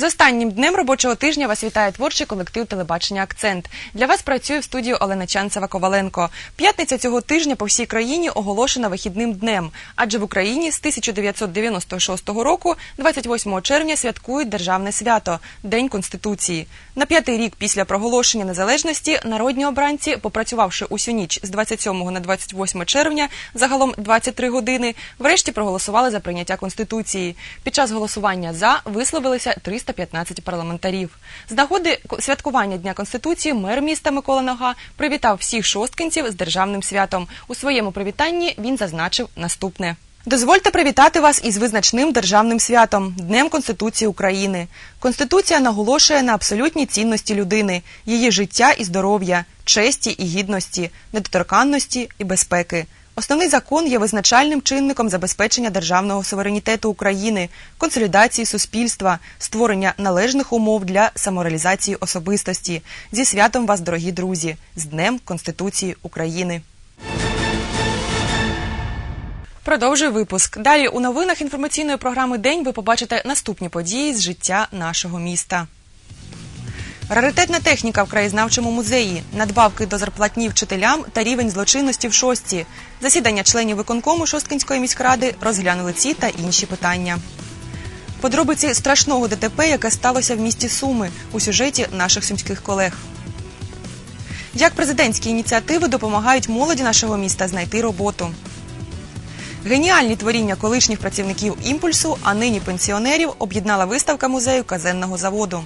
З останнім днем робочого тижня вас вітає творчий колектив телебачення Акцент. Для вас працює в студії Олена Чанцева Коваленко. П'ятниця цього тижня по всій країні оголошена вихідним днем, адже в Україні з 1996 року, 28 червня, святкують державне свято День Конституції. На п'ятий рік після проголошення незалежності народні обранці, попрацювавши усю ніч з 27 на 28 червня, загалом 23 години, врешті проголосували за прийняття конституції. Під час голосування за висловилися 315 парламентарів. З нагоди святкування Дня Конституції мер міста Микола Нога привітав всіх шосткинців з державним святом. У своєму привітанні він зазначив наступне. Дозвольте привітати вас із визначним державним святом Днем Конституції України. Конституція наголошує на абсолютній цінності людини, її життя і здоров'я, честі і гідності, недоторканності і безпеки. Основний закон є визначальним чинником забезпечення державного суверенітету України, консолідації суспільства, створення належних умов для самореалізації особистості. Зі святом вас, дорогі друзі, з Днем Конституції України. Продовжую випуск. Далі у новинах інформаційної програми День ви побачите наступні події з життя нашого міста. Раритетна техніка в краєзнавчому музеї, надбавки до зарплатні вчителям та рівень злочинності в шості. Засідання членів виконкому Шосткинської міськради розглянули ці та інші питання. Подробиці страшного ДТП, яке сталося в місті Суми у сюжеті наших сумських колег. Як президентські ініціативи допомагають молоді нашого міста знайти роботу. Геніальні творіння колишніх працівників імпульсу, а нині пенсіонерів об'єднала виставка музею казенного заводу.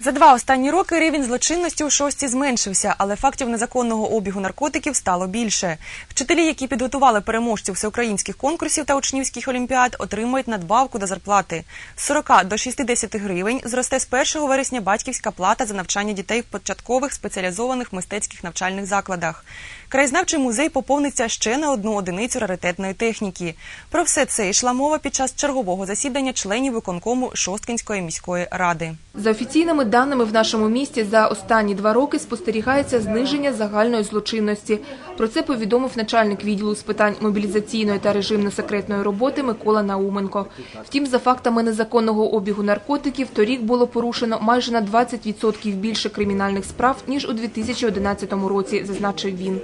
За два останні роки рівень злочинності у шості зменшився, але фактів незаконного обігу наркотиків стало більше. Вчителі, які підготували переможців всеукраїнських конкурсів та учнівських олімпіад, отримують надбавку до зарплати. З 40 до 60 гривень зросте з 1 вересня батьківська плата за навчання дітей в початкових спеціалізованих мистецьких навчальних закладах. Краєзнавчий музей поповниться ще на одну одиницю раритетної техніки. Про все це йшла мова під час чергового засідання членів виконкому Шосткинської міської ради. За офіційними даними в нашому місті за останні два роки спостерігається зниження загальної злочинності. Про це повідомив начальник відділу з питань мобілізаційної та режимно-секретної роботи Микола Науменко. Втім, за фактами незаконного обігу наркотиків торік було порушено майже на 20% більше кримінальних справ ніж у 2011 році, зазначив він.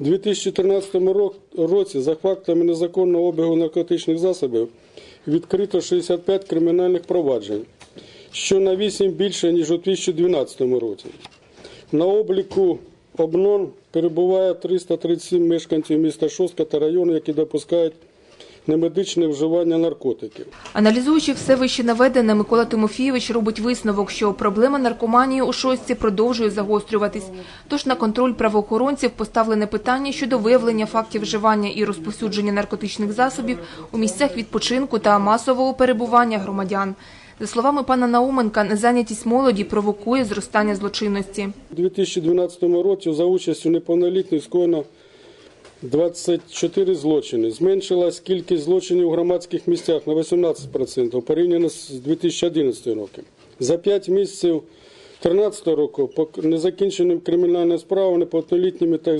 У 2013 році за фактами незаконного обігу наркотичних засобів відкрито 65 кримінальних проваджень, що на 8 більше, ніж у 2012 році. На обліку ОБНОН перебуває 337 мешканців міста Шостка та району, які допускають немедичне вживання наркотиків. Аналізуючи все вище наведене, Микола Тимофійович робить висновок, що проблема наркоманії у шостці продовжує загострюватись. Тож на контроль правоохоронців поставлене питання щодо виявлення фактів вживання і розповсюдження наркотичних засобів у місцях відпочинку та масового перебування громадян. За словами пана Науменка, незайнятість молоді провокує зростання злочинності. У 2012 році за участю неповнолітніх скоєно 24 злочини. Зменшилась кількість злочинів у громадських місцях на 18% порівняно з 2011 роком. За 5 місяців 2013 року по незакінченим кримінальним справам неповнолітніми та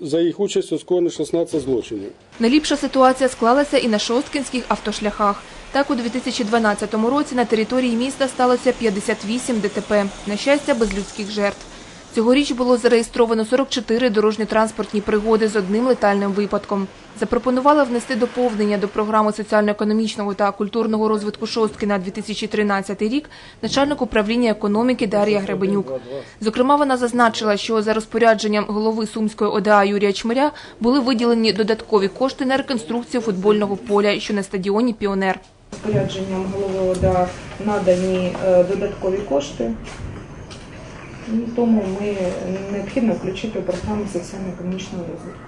за їх, участю скоєно 16 злочинів. Неліпша ситуація склалася і на шосткінських автошляхах. Так, у 2012 році на території міста сталося 58 ДТП, на щастя, без людських жертв. Цьогоріч було зареєстровано 44 дорожньо-транспортні пригоди з одним летальним випадком. Запропонувала внести доповнення до програми соціально-економічного та культурного розвитку шостки на 2013 рік начальник управління економіки Дар'я Гребенюк. Зокрема, вона зазначила, що за розпорядженням голови Сумської ОДА Юрія Чмиря були виділені додаткові кошти на реконструкцію футбольного поля, що на стадіоні Піонер. Розпорядженням голови ОДА надані е, додаткові кошти. Тому ми необхідно включити у програму соціально-економічного розвитку.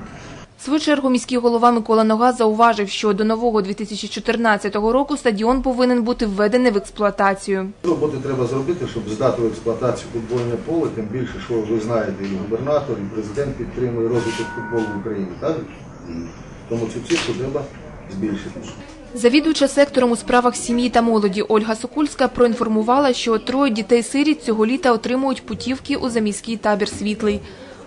В свою чергу міський голова Микола Нога зауважив, що до нового 2014 року стадіон повинен бути введений в експлуатацію. Роботи треба зробити, щоб здати в експлуатацію футбольне поле, тим більше, що ви знаєте, і губернатор, і президент підтримує розвиток футболу в Україні. Так? Тому цю цифру треба збільшити. Завідувача сектором у справах сім'ї та молоді Ольга Сокульська проінформувала, що троє дітей-сиріт цього літа отримують путівки у заміський табір «Світлий».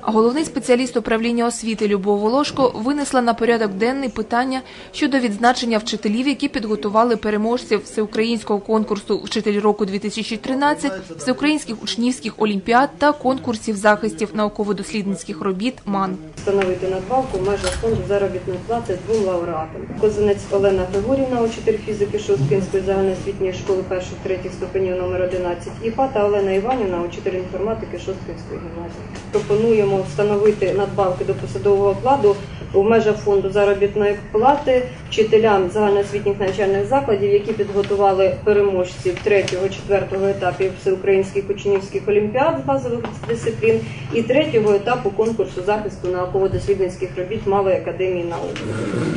Головний спеціаліст управління освіти Любов Волошко винесла на порядок денний питання щодо відзначення вчителів, які підготували переможців всеукраїнського конкурсу «Вчитель року 2013», всеукраїнських учнівських олімпіад та конкурсів захистів науково-дослідницьких робіт МАН. встановити надбавку в межах фонду заробітної плати двом лауреатам. Козинець Олена Григорівна, учитель фізики Шосткинської загальноосвітньої школи перших третіх ступенів номер 11 і Пата Олена Іванівна, учитель інформатики Шосткинської гімназії. Пропонуємо встановити надбавки до посадового окладу в межах фонду заробітної плати вчителям загальноосвітніх навчальних закладів, які підготували переможців 3-4 етапів всеукраїнських учнівських олімпіад з базових дисциплін і третього етапу конкурсу захисту науково-дослідницьких робіт Малої академії наук.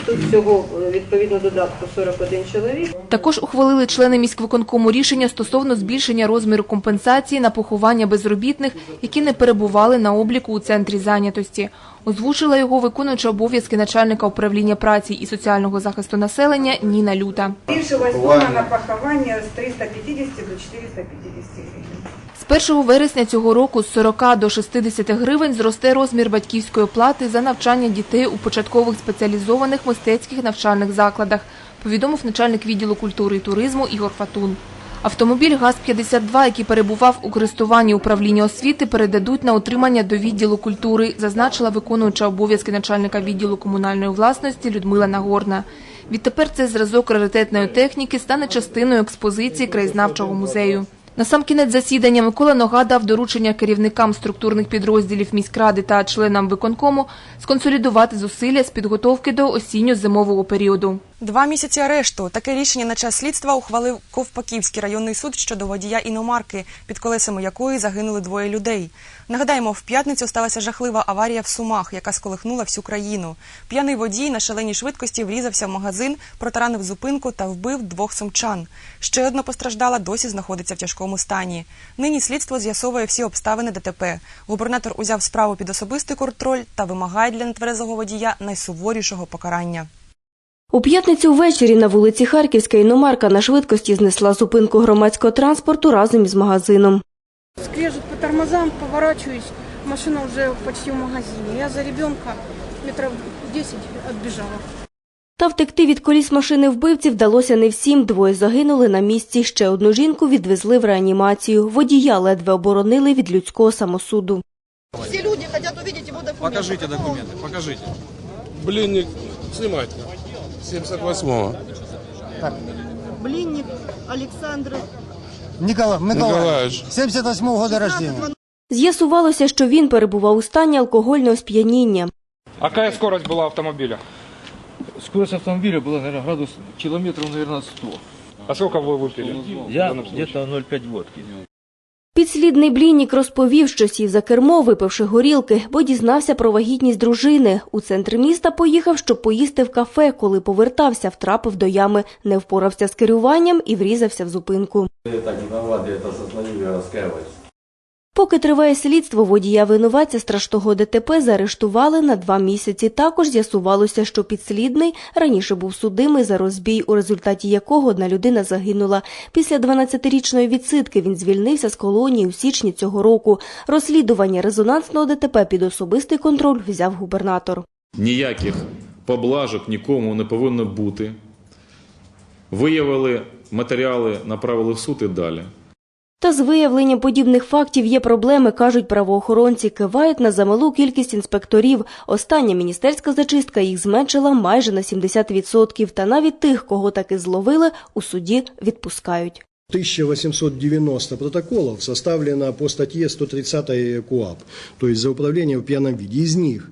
Тут всього е, відповідно додатку 41 чоловік. Також ухвалили члени міськвиконкому рішення стосовно збільшення розміру компенсації на поховання безробітних, які не перебували на обліку у центрі зайнятості. Озвучила його виконуюча обов'язки начальника управління праці і соціального захисту населення Ніна Люта. Поховання. сума на поховання з 350 до 450 гривень. З 1 вересня цього року з 40 до 60 гривень зросте розмір батьківської плати за навчання дітей у початкових спеціалізованих мистецьких навчальних закладах, повідомив начальник відділу культури і туризму Ігор Фатун. Автомобіль ГАЗ-52, який перебував у користуванні управління освіти, передадуть на утримання до відділу культури, зазначила виконуюча обов'язки начальника відділу комунальної власності Людмила Нагорна. Відтепер цей зразок раритетної техніки стане частиною експозиції краєзнавчого музею. На сам кінець засідання Микола Нога дав доручення керівникам структурних підрозділів міськради та членам виконкому сконсолідувати зусилля з підготовки до осінньо-зимового періоду. Два місяці арешту. Таке рішення на час слідства ухвалив Ковпаківський районний суд щодо водія іномарки, під колесами якої загинули двоє людей. Нагадаємо, в п'ятницю сталася жахлива аварія в Сумах, яка сколихнула всю країну. П'яний водій на шаленій швидкості врізався в магазин, протаранив зупинку та вбив двох сумчан. Ще одна постраждала досі знаходиться в тяжкому стані. Нині слідство з'ясовує всі обставини ДТП. Губернатор узяв справу під особистий контроль та вимагає для нетверезого водія найсуворішого покарання. У п'ятницю ввечері на вулиці Харківська іномарка на швидкості знесла зупинку громадського транспорту разом із магазином. Скрежет по тормозам, поворачиваюсь, машина уже почти в магазине. Я за ребенка метров 10 отбежала. Та втекти від коліс машини вбивці вдалося не всім. Двоє загинули на місці. Ще одну жінку відвезли в реанімацію. Водія ледве оборонили від людського самосуду. Все люди хотят увидеть его документы. Покажите документы, покажите. Блінник, знімайте. 78-го. Блинник Александр. Николай, Николаевич. 78 года рождения. З'ясувалося, що він перебував у стані алкогольного сп'яніння. А какая скорость была автомобиля? Скорость автомобиля была, наверное, градус километров, наверное, 100. А сколько вы выпили? Я В данном случае. где-то 0,5 водки. Підслідний Бліннік розповів, що сів за кермо, випивши горілки, бо дізнався про вагітність дружини. У центр міста поїхав, щоб поїсти в кафе. Коли повертався, втрапив до ями, не впорався з керуванням і врізався в зупинку. Поки триває слідство, водія винуватця страшного ДТП заарештували на два місяці. Також з'ясувалося, що підслідний раніше був судимий за розбій, у результаті якого одна людина загинула. Після 12-річної відсидки він звільнився з колонії у січні цього року. Розслідування резонансного ДТП під особистий контроль взяв губернатор. Ніяких поблажок нікому не повинно бути. Виявили матеріали, направили в суд і далі. Та з виявленням подібних фактів є проблеми, кажуть правоохоронці. Кивають на замалу кількість інспекторів. Остання міністерська зачистка їх зменшила майже на 70%. Та навіть тих, кого таки зловили, у суді відпускають. 1890 протоколов составлено по статье 130 КУАП, то есть за управление в пьяном виде. Из них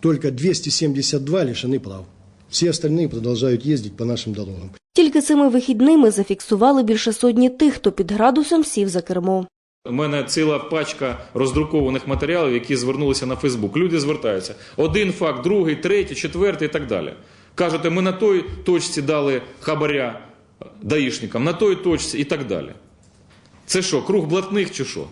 только 272 лишены прав. Все остальные продолжают ездить по нашим дорогам. Тільки цими вихідними зафіксували більше сотні тих, хто під градусом сів за кермо. У мене ціла пачка роздрукованих матеріалів, які звернулися на Фейсбук. Люди звертаються. Один факт, другий, третій, четвертий і так далі. Кажете, ми на той точці дали хабаря даїшникам, на той точці і так далі. Це що, круг блатних чи що?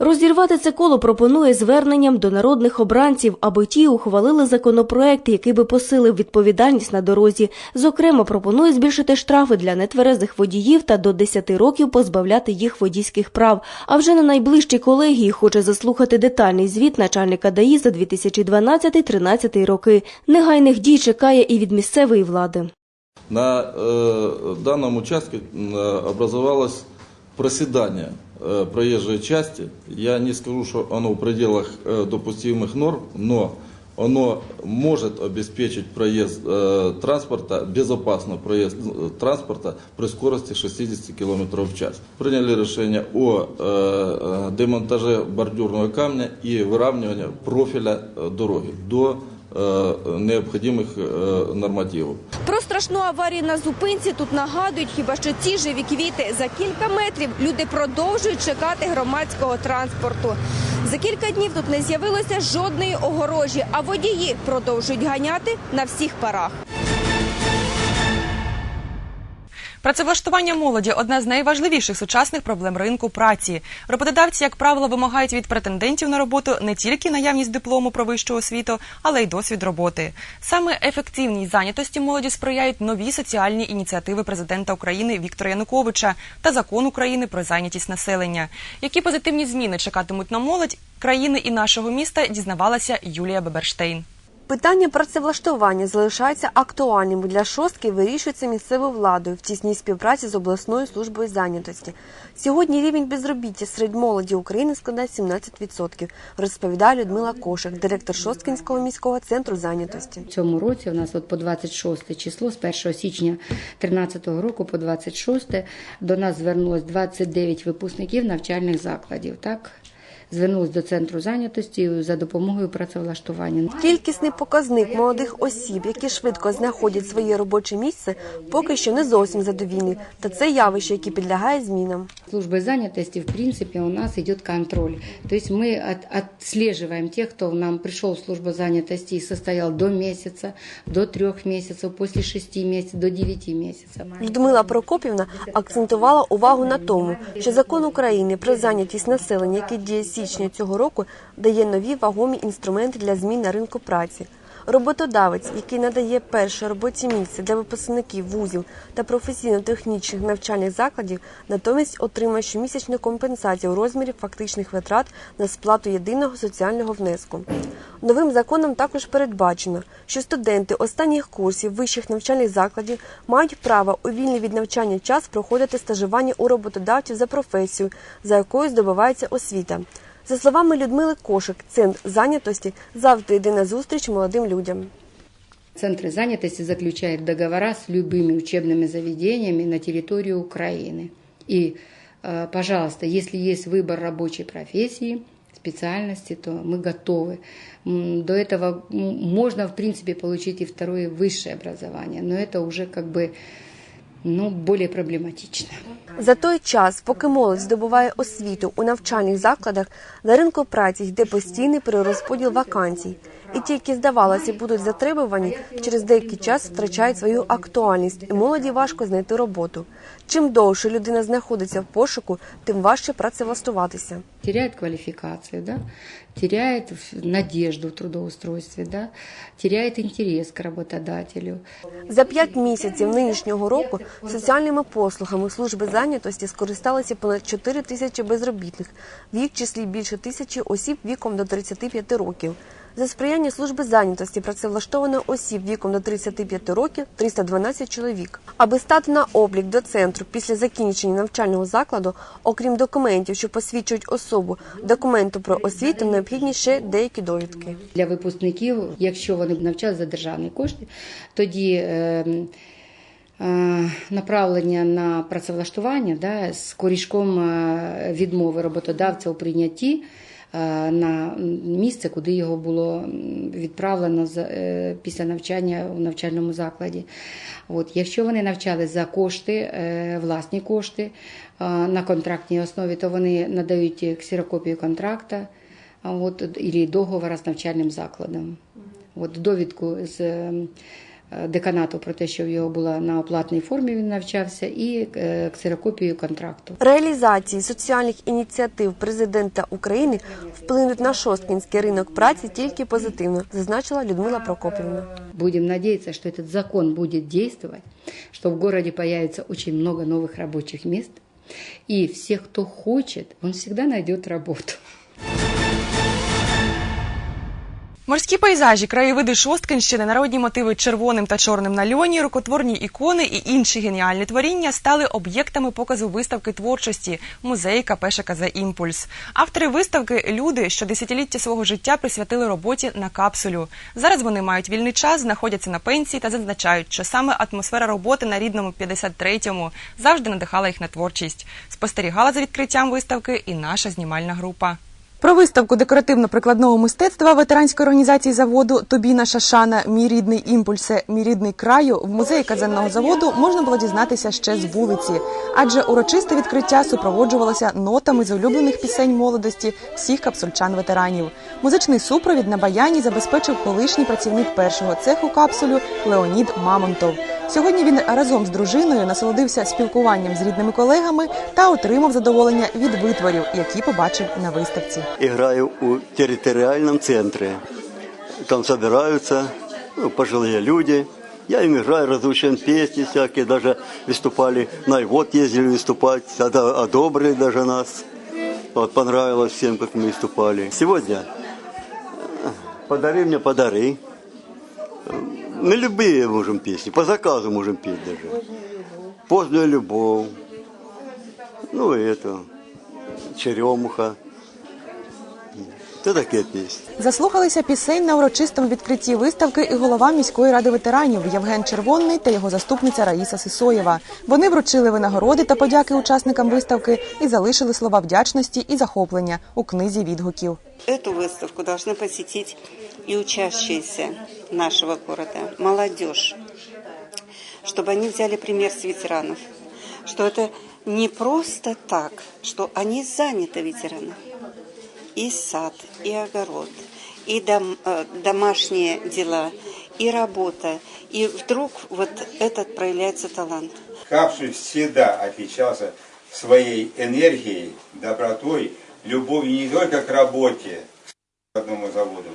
Розірвати це коло пропонує зверненням до народних обранців, аби ті ухвалили законопроект, який би посилив відповідальність на дорозі. Зокрема, пропонує збільшити штрафи для нетверезих водіїв та до 10 років позбавляти їх водійських прав. А вже на найближчій колегії хоче заслухати детальний звіт начальника ДАІ за 2012-13 роки. Негайних дій чекає і від місцевої влади. На э, данном участке э, образовалось проседание э, проезжей части. Я не скажу, что оно в пределах э, допустимых норм, но оно может обеспечить проезд э, транспорта, безопасный проезд э, транспорта при скорости 60 км в час. Приняли решение о э, э, демонтаже бордюрного камня и выравнивании профиля э, дороги до э, необходимых э, нормативов. Про страшну аварію на зупинці тут нагадують хіба що ті живі квіти. За кілька метрів люди продовжують чекати громадського транспорту. За кілька днів тут не з'явилося жодної огорожі, а водії продовжують ганяти на всіх парах. Працевлаштування молоді одна з найважливіших сучасних проблем ринку праці. Роботодавці, як правило, вимагають від претендентів на роботу не тільки наявність диплому про вищу освіту, але й досвід роботи. Саме ефективній зайнятості молоді сприяють нові соціальні ініціативи президента України Віктора Януковича та закон України про зайнятість населення. Які позитивні зміни чекатимуть на молодь країни і нашого міста, дізнавалася Юлія Беберштейн. Питання працевлаштування залишається актуальним для шостки вирішується місцевою владою в тісній співпраці з обласною службою зайнятості. Сьогодні рівень безробіття серед молоді України складає 17%, розповідає Людмила Кошик, директор Шосткинського міського центру зайнятості. В цьому році у нас от по 26 число, з 1 січня 2013 року по 26 до нас звернулось 29 випускників навчальних закладів. Так? Звернулись до центру зайнятості за допомогою працевлаштування. Кількісний показник молодих осіб, які швидко знаходять своє робоче місце, поки що не зовсім задовільний. Та це явище, яке підлягає змінам. Службой занятости, в принципе, у нас идет контроль. То есть мы от, отслеживаем тех, кто нам пришел в службу занятости и состоял до месяца, до трех месяцев, после шести месяцев, до девяти месяцев. Людмила Прокопівна акцентувала увагу на тому, що закон України про зайнятість населення, який діє січня цього року, дає нові вагомі інструменти для змін на ринку праці. Роботодавець, який надає перше робоче місце для випускників вузів та професійно-технічних навчальних закладів, натомість отримає щомісячну компенсацію у розмірі фактичних витрат на сплату єдиного соціального внеску. Новим законом також передбачено, що студенти останніх курсів вищих навчальних закладів мають право у вільний від навчання час проходити стажування у роботодавців за професію, за якою здобувається освіта. За словами Людмили Кошик, центр зайнятості завжди йде на зустріч молодим людям. Центры занятости заключают договора с любыми учебными заведениями на территории Украины. И, э, пожалуйста, если есть выбор рабочей профессии, специальности, то мы готовы. До этого можно, в принципе, получить и второе высшее образование, но это уже как бы ну, більш проблематично. За той час, поки молодь здобуває освіту у навчальних закладах, на ринку праці йде постійний перерозподіл вакансій. І ті, які здавалося, будуть затребувані, через деякий час втрачають свою актуальність, і молоді важко знайти роботу. Чим довше людина знаходиться в пошуку, тим важче працевлаштуватися. Теряет квалификацию, да? теряет надежду в трудоустройстве, да? теряет интерес к работодателю. За п'ять місяців нинішнього року соціальними послугами служби зайнятості скористалися понад 4 тисячі безробітних, в їх числі більше тисячі осіб віком до 35 років. За сприяння служби зайнятості працевлаштовано осіб віком до 35 років 312 чоловік. Аби стати на облік до центру після закінчення навчального закладу, окрім документів, що посвідчують особу, документу про освіту, необхідні ще деякі довідки. Для випускників, якщо вони б навчалися за державні кошти, тоді е, е, направлення на працевлаштування да, з корішком е, відмови роботодавця у прийнятті на місце, куди його було відправлено е, після навчання у навчальному закладі. От, якщо вони навчались за кошти, е, власні кошти е, на контрактній основі, то вони надають ксерокопію контракта от, или договора з навчальним закладом. От, довідку з е, е, деканату про те, що в його була на оплатній формі він навчався, і е, ксерокопію контракту. Реалізації соціальних ініціатив президента України вплинуть на шосткінський ринок праці тільки позитивно, зазначила Людмила Прокопівна. Будем надеяться, что этот закон будет действовать, что в городе появится очень много новых рабочих мест, и всех, кто хочет, он всегда найдет работу. Морські пейзажі, краєвиди Шосткинщини, народні мотиви червоним та чорним на льоні, рукотворні ікони і інші геніальні творіння стали об'єктами показу виставки творчості музеї КП ШКЗ Імпульс. Автори виставки люди, що десятиліття свого життя присвятили роботі на капсулю. Зараз вони мають вільний час, знаходяться на пенсії та зазначають, що саме атмосфера роботи на рідному 53-му завжди надихала їх на творчість. Спостерігала за відкриттям виставки і наша знімальна група. Про виставку декоративно-прикладного мистецтва ветеранської організації заводу Тобі наша шана, мій рідний імпульсе, мій рідний краю в музеї казенного заводу можна було дізнатися ще з вулиці, адже урочисте відкриття супроводжувалося нотами з улюблених пісень молодості всіх капсульчан-ветеранів. Музичний супровід на баяні забезпечив колишній працівник першого цеху капсулю Леонід Мамонтов. Сьогодні він разом з дружиною насолодився спілкуванням з рідними колегами та отримав задоволення від витворів, які побачив на виставці. Играю у территориальном центре. Там собираются ну, пожилые люди. Я им играю, разучен песни всякие, даже выступали, на вот ездили выступать, тогда одобрили даже нас. Вот понравилось всем, как мы выступали. Сегодня э, подари мне подари. Мы любые можем песни, по заказу можем петь даже. Поздняя любовь. Ну и это, черемуха. Це таке пісня. Заслухалися пісень на урочистому відкритті виставки і голова міської ради ветеранів Євген Червонний та його заступниця Раїса Сисоєва. Вони вручили винагороди та подяки учасникам виставки і залишили слова вдячності і захоплення у книзі відгуків. Эту выставку должны посетить и учащиеся нашего города, молодежь, чтобы они взяли пример с ветеранов, что это не просто так, что они заняты ветеранами. И сад, и огород, и дом, э, домашние дела, и работа. И вдруг вот этот проявляется талант. Капсуль всегда отличался своей энергией, добротой, любовью не только к работе, к одному заводу,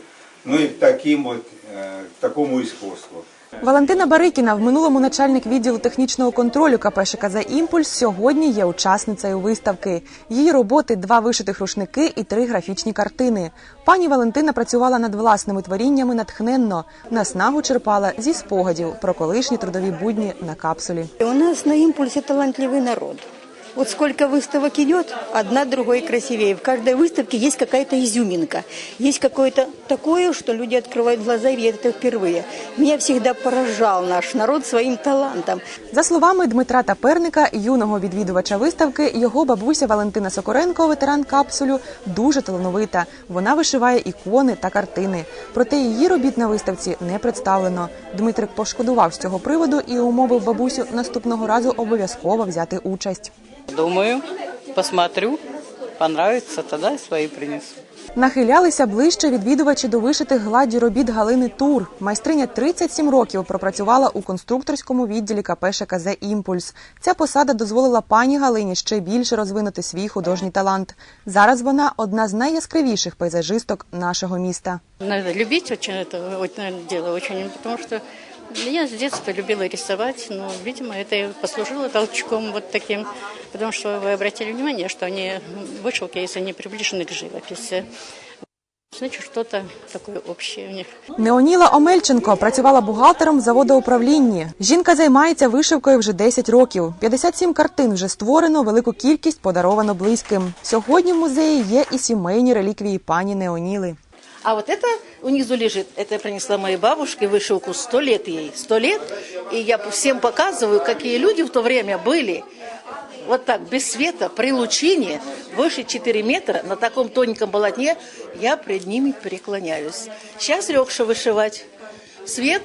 и к, таким вот, к такому искусству. Валентина Барикіна, в минулому начальник відділу технічного контролю КП ШКЗ Імпульс, сьогодні є учасницею виставки. Її роботи два вишитих рушники і три графічні картини. Пані Валентина працювала над власними творіннями натхненно. Наснагу черпала зі спогадів про колишні трудові будні на капсулі. У нас на импульсе талантливый народ. Вот сколько выставок идет, одна другой красивее. В каждой выставке есть какая-то изюминка. Есть какое-то такое, что люди открывают глаза и видят это впервые. Меня всегда поражал наш народ своим талантом. За словами Дмитра Таперника, юного відвідувача виставки, його бабуся Валентина Сокоренко, ветеран капсулю, дуже талановита. Вона вишиває ікони та картини. Проте її робіт на виставці не представлено. Дмитрик пошкодував з цього приводу і умовив бабусю наступного разу обов'язково взяти участь. Думаю, посмотрю, понравится, тогда и свои принесу. Нахилялися ближче відвідувачі до вишитих гладдю робіт Галини Тур. Майстриня 37 років пропрацювала у конструкторському відділі КП ШКЗ «Імпульс». Ця посада дозволила пані Галині ще більше розвинути свій художній талант. Зараз вона одна з найяскравіших пейзажисток нашого міста. Надо любить очень это вот, наверное, дело очень, потому что я с детства любила рисовать, но, видимо, это и послужило толчком вот таким, потому что вы обратили внимание, что они вышивки, если они приближены к живописи, значит, что-то такое общее у них. Неоніла Омельченко працювала бухгалтером в заводоуправлінні. Жінка займається вишивкою вже 10 років. 57 картин вже створено, велику кількість подаровано близьким. Сьогодні в музеї є і сімейні реліквії пані Неоніли. А вот это внизу лежит, это я принесла моей бабушке вышивку, сто лет ей, сто лет. И я всем показываю, какие люди в то время были. Вот так, без света, при лучине, выше 4 метра, на таком тоненьком полотне, я пред ними преклоняюсь. Сейчас легче вышивать. Свет,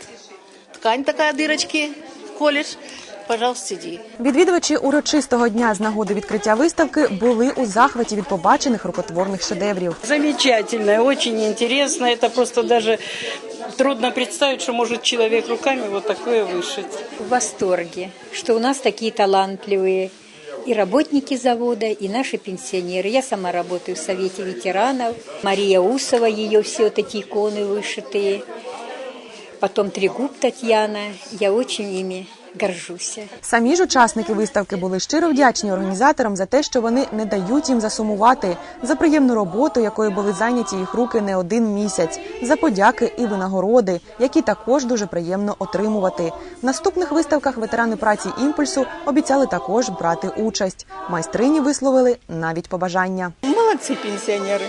ткань такая, дырочки, колешь. пожалуйста, иди. Відвідувачі урочистого дня з нагоди відкриття виставки були у захваті від побачених рукотворних шедеврів. Замечательно, очень интересно. Это просто даже трудно представить, что может человек руками вот такое вышить. в восторге, что у нас такие талантливые и работники завода, и наши пенсионеры. Я сама работаю в Совете ветеранов. Мария Усова, ее все вот эти иконы вышитые. Потом Трегуб Татьяна. Я очень ими горжусь. Самі ж учасники виставки були щиро вдячні організаторам за те, що вони не дають їм засумувати, за приємну роботу, якою були зайняті їх руки не один місяць, за подяки і винагороди, які також дуже приємно отримувати. В наступних виставках ветерани праці імпульсу обіцяли також брати участь. Майстрині висловили навіть побажання. Молодцы пенсионеры.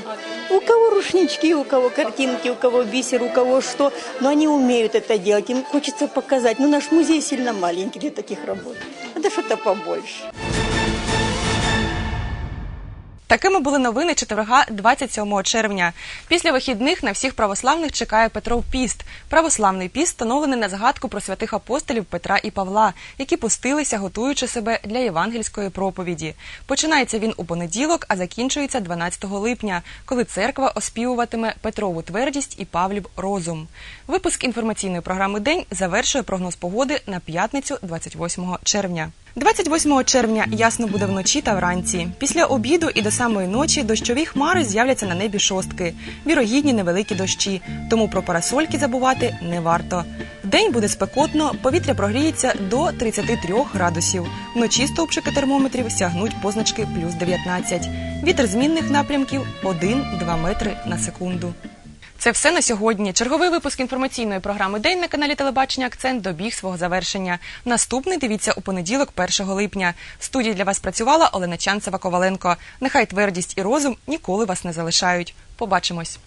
Кого рушнички, у кого картинки, у кого бисер, у кого что. Но они умеют это делать. Им хочется показать. Но наш музей сильно маленький для таких работ. Надо что-то побольше. Такими були новини четверга 27 червня. Після вихідних на всіх православних чекає Петров піст. Православний піст встановлений на згадку про святих апостолів Петра і Павла, які пустилися, готуючи себе для євангельської проповіді. Починається він у понеділок, а закінчується 12 липня, коли церква оспівуватиме Петрову твердість і Павлів розум. Випуск інформаційної програми День завершує прогноз погоди на п'ятницю 28 червня. 28 червня ясно буде вночі та вранці. Після обіду і до самої ночі дощові хмари з'являться на небі шостки. Вірогідні невеликі дощі, тому про парасольки забувати не варто. Вдень буде спекотно, повітря прогріється до 33 градусів. Вночі стовпчики термометрів сягнуть позначки плюс 19. Вітер змінних напрямків 1-2 метри на секунду. Це все на сьогодні. Черговий випуск інформаційної програми День на каналі Телебачення Акцент добіг свого завершення. Наступний дивіться у понеділок, 1 липня. В студії для вас працювала Олена Чанцева Коваленко. Нехай твердість і розум ніколи вас не залишають. Побачимось.